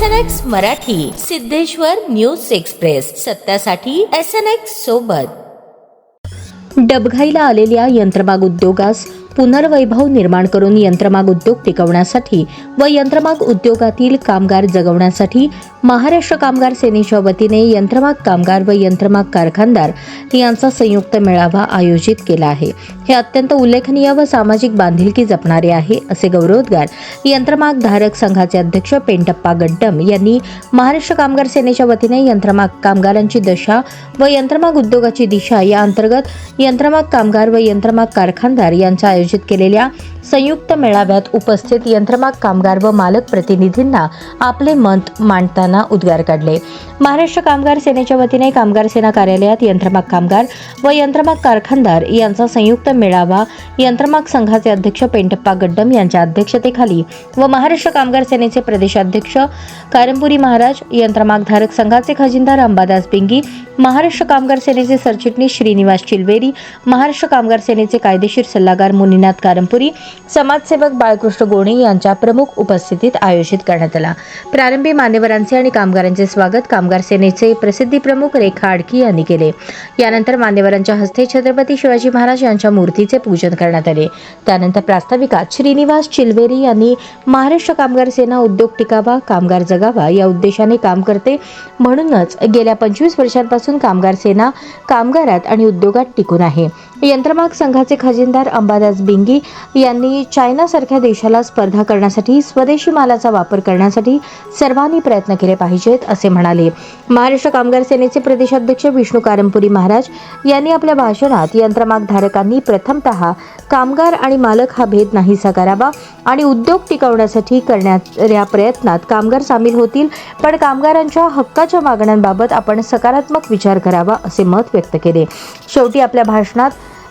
S N X Marathi Siddheshwar news express. सत्यासाठी S N X सोबत. डबघाईला आलेल्या यंत्रमाग उद्योगास पुनर्वैभव निर्माण करून यंत्रमाग उद्योग टिकवण्यासाठी व यंत्रमाग उद्योगातील कामगार जगवण्यासाठी महाराष्ट्र कामगार सेनेच्या वतीने यंत्रमाग कामगार व यंत्रमाग कारखानदार यांचा संयुक्त मेळावा आयोजित केला आहे. हे अत्यंत उल्लेखनीय व सामाजिक बांधिलकी जपणारे आहे असे गौरवोद्गार यंत्रमाग धारक संघाचे अध्यक्ष पेंटप्पा गड्डम यांनी महाराष्ट्र कामगार सेनेच्या वतीने यंत्रमाग कामगारांची दशा व यंत्रमाग उद्योगाची दिशा या अंतर्गत यंत्रमाग कामगार व यंत्रमाग कारखानदार यांच्या आयोजित केलेल्या संयुक्त मेळाव्यात उपस्थित यंत्रमाग कामगार व मालक प्रतिनिधींना आपले मत मांडताना उद्गार काढले. महाराष्ट्र कामगार सेनेच्या वतीने कामगार सेना कार्यालयात यंत्रमाग कामगार व यंत्रमाग कारखानदार यांचा संयुक्त मेळावा यंत्रमाग संघाचे अध्यक्ष पेंटप्पा गड्डम यांच्या अध्यक्षतेखाली व महाराष्ट्र कामगार सेनेचे प्रदेशाध्यक्ष कारंपुरी महाराज यंत्रमाग धारक संघाचे खजिनदार अंबादास बिंगी महाराष्ट्र कामगार सेनेचे सरचिटणीस श्रीनिवास चिलवेरी महाराष्ट्र कामगार सेनेचे कायदेशीर सल्लागार मुनीनाथ कारंपुरी समाजसेवक बाळकृष्ण गोणे यांच्या प्रमुख उपस्थितीत आयोजित करण्यात आला. प्रारंभी मान्यवरांचे आणि कामगारांचे स्वागत कामगार सेनेचे प्रसिद्धी प्रमुख रेखा आडकी यांनी केले. यानंतर मान्यवरांच्या हस्ते छत्रपती शिवाजी महाराज यांच्या मूर्तीचे पूजन करण्यात आले. त्यानंतर प्रास्ताविकात श्रीनिवास चिलवेरी यांनी महाराष्ट्र कामगार सेना उद्योग टिकावा कामगार जगावा या उद्देशाने काम करते. म्हणूनच गेल्या पंचवीस वर्षांपासून कामगार सेना कामगारात आणि उद्योगात टिकून आहे. यंत्रमाग संघाचे खजिनदार अंबादास बिंगी यांनी चायनासारख्या देशाला स्पर्धा करण्यासाठी स्वदेशी मालाचा वापर करण्यासाठी सर्वांनी प्रयत्न केले पाहिजेत असे म्हणाले. महाराष्ट्र कामगार सेनेचे प्रदेशाध्यक्ष विष्णू कारंपुरी महाराज यांनी आपल्या भाषणात यंत्रमाग धारकांनी प्रथमतः कामगार आणि मालक हा भेद नाहीसा करावा आणि उद्योग टिकवण्यासाठी करण्याच्या प्रयत्नात कामगार सामील होतील पण कामगारांच्या हक्काच्या मागण्यांबाबत आपण सकारात्मक विचार करावा असे मत व्यक्त केले. शेवटी आपल्या भाषणात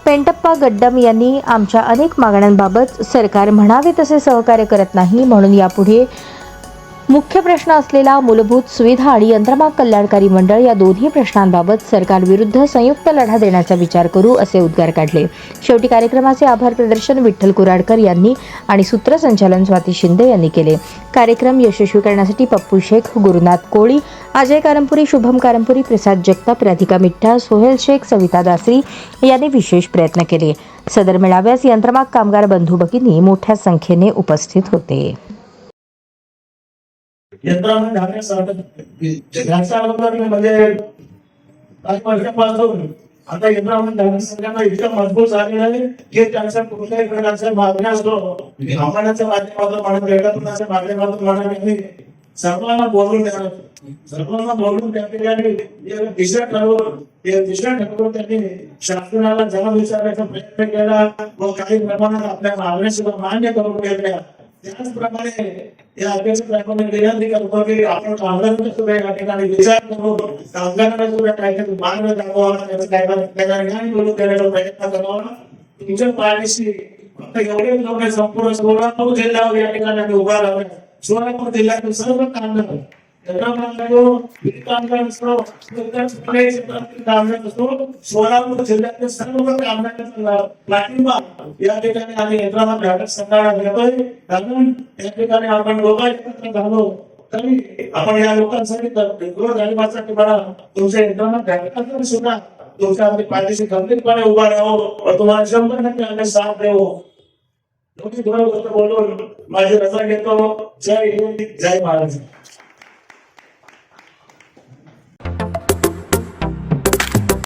पेंटप्पा गड्डम यांनी आमच्या अनेक मागण्यांबाबत सरकार म्हणावे तसे सहकार्य करत नाही म्हणून यापुढे मुख्य प्रश्न असलेला मूलभूत सुविधा आणि यंत्रमाग कल्याणकारी मंडळ या दोन्ही प्रश्नांबाबत सरकारविरुद्ध संयुक्त लढा देण्याचा विचार करू असे उद्गार काढले. शेवटी कार्यक्रमाचे आभार प्रदर्शन विठ्ठल कुराडकर यांनी आणि सूत्रसंचालन स्वाती शिंदे यांनी केले. कार्यक्रम यशस्वी करण्यासाठी पप्पू शेख गुरुनाथ कोळी अजय कारंपुरी शुभम कारंपुरी प्रसाद जगताप राधिका मिठ्ठा सोहेल शेख सविता दासरी यांनी विशेष प्रयत्न केले. सदर मेळाव्यास यंत्रमाग कामगार बंधू भगिनी मोठ्या संख्येने उपस्थित होते. यंत्रामध्ये अगोदर म्हणजे पाच वर्षापासून आता यंत्रामध्ये इतकं मजबूत झालेलं आहे की त्यांच्या कुठल्याही प्रकारच्या मागण्या असो आव्हानाच्या माध्यमातून म्हणा माध्यमातून म्हणा सर्वांना बोलून देणार सर्वांना बोलून त्या ठिकाणी एक दिशा ठरवून एक दिशा ठरवून त्यांनी शासनाला जबाब विचारण्याचा प्रयत्न केला. व काही प्रमाणात आपल्या मागण्या सुद्धा मान्य करून घेतल्या. त्याचप्रमाणे या अध्यक्ष विनंती करतो की आपण कामगारांना सुद्धा या ठिकाणी विचार करू. कामगारांना सुद्धा काहीतरी मार्ग दाखवावा त्याचं काय त्याला ज्ञान मिळवून देण्याचा प्रयत्न करावा. तुमच्या पाठीशी फक्त एवढे लोक संपूर्ण सोलापूर जिल्ह्यावर या ठिकाणी उभा राहतो सोलापूर जिल्ह्यातील सर्व कामगार सोलापूर जिल्ह्यातील सर्व कामगारांचा पाठिंबा या ठिकाणी आम्ही यंत्रणा घटक संघाला घेतोय. कारण या ठिकाणी आपण लोक एकत्र झालो तरी आपण या लोकांसाठी गृह गरिबासाठी म्हणा तुमच्या यंत्रणा घटकासाठी सुद्धा तुमच्या आम्ही पाठीशी खंबीरपणे उभा राहू तुम्हाला शंभर टक्के आम्ही साथ देऊ. बोलून माझी रजा घेतो. जय हिंद जय महाराज